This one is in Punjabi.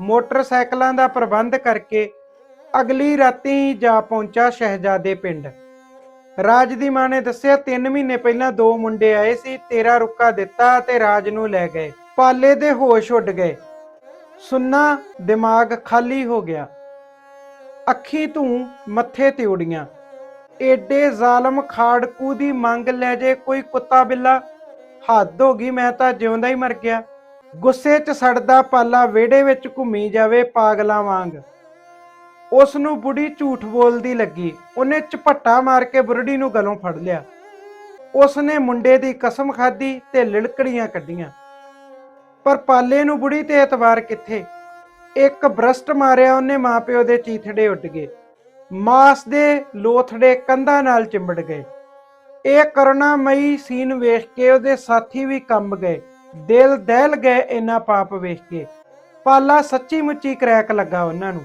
ਮੋਟਰਸਾਈਕਲਾਂ ਦਾ ਪ੍ਰਬੰਧ ਕਰਕੇ ਅਗਲੀ ਰਾਤੀ ਹੀ ਜਾ ਪਹੁੰਚਾ ਸ਼ਹਿਜ਼ਾਦੇ ਪਿੰਡ। ਰਾਜ ਦੀ ਮਾਂ ਨੇ ਦੱਸਿਆ 3 ਮਹੀਨੇ ਪਹਿਲਾਂ ਦੋ ਮੁੰਡੇ ਆਏ ਸੀ, ਤੇਰਾ ਰੁੱਕਾ ਦਿੱਤਾ ਤੇ ਰਾਜ ਨੂੰ ਲੈ ਗਏ। ਪਾਲੇ ਦੇ ਹੋਸ਼ ਉੱਡ ਗਏ। ਸੁੰਨਾ ਦਿਮਾਗ ਖਾਲੀ ਹੋ ਗਿਆ। ਅੱਖੀ ਤੂੰ ਮੱਥੇ ਤੇ ਉੜੀਆਂ। ਏਡੇ ਜ਼ਾਲਮ ਖਾੜਕੂ ਦੀ ਮੰਗ ਲੈ ਜੇ ਕੋਈ ਕੁੱਤਾ ਬਿੱਲਾ, ਹੱਦ ਹੋ ਗਈ, ਮੈਂ ਤਾਂ ਜਿਉਂਦਾ ਹੀ ਮਰ ਗਿਆ। ਗੁੱਸੇ 'ਚ ਸੜਦਾ ਪਾਲਾ ਵਿਹੜੇ ਵਿੱਚ ਘੁੰਮੀ ਜਾਵੇ ਪਾਗਲਾਂ ਵਾਂਗ। ਉਸ ਨੂੰ ਬੁੜੀ ਝੂਠ ਬੋਲਦੀ ਲੱਗੀ। ਉਹਨੇ ਝਪੱਟਾ ਮਾਰ ਕੇ ਬੁਰੜੀ ਨੂੰ ਗਲੋਂ ਫੜ ਲਿਆ। ਉਸ ਨੇ ਮੁੰਡੇ ਦੀ ਕਸਮ ਖਾਧੀ ਤੇ ਲਿਲਕੜੀਆਂ ਕੱਢੀਆਂ। ਪਰ ਪਾਲੇ ਨੂੰ ਬੁੜੀ ਤੇ ਇਤਬਾਰ ਕਿੱਥੇ? ਇੱਕ ਬ੍ਰਸ਼ਟ ਮਾਰਿਆ ਉਹਨੇ ਮਾਪਿਓ ਦੇ ਚੀਥੜੇ ਉੱਡ ਗਏ। ਮਾਸ ਦੇ ਲੋਥੜੇ ਕੰਧਾਂ ਨਾਲ ਚਿੰਬੜ ਗਏ। ਇਹ ਕਰੁਣਾਮਈ ਸੀਨ ਵੇਖ ਕੇ ਉਹਦੇ ਸਾਥੀ ਵੀ ਕੰਬ ਗਏ। ਦਿਲ ਦਹਿਲ ਗਏ ਇੰਨਾ ਪਾਪ ਵੇਖ ਕੇ। ਪਾਲਾ ਸੱਚੀ ਮੁੱਚੀ ਕਰੈਕ ਲੱਗਾ ਉਹਨਾਂ ਨੂੰ।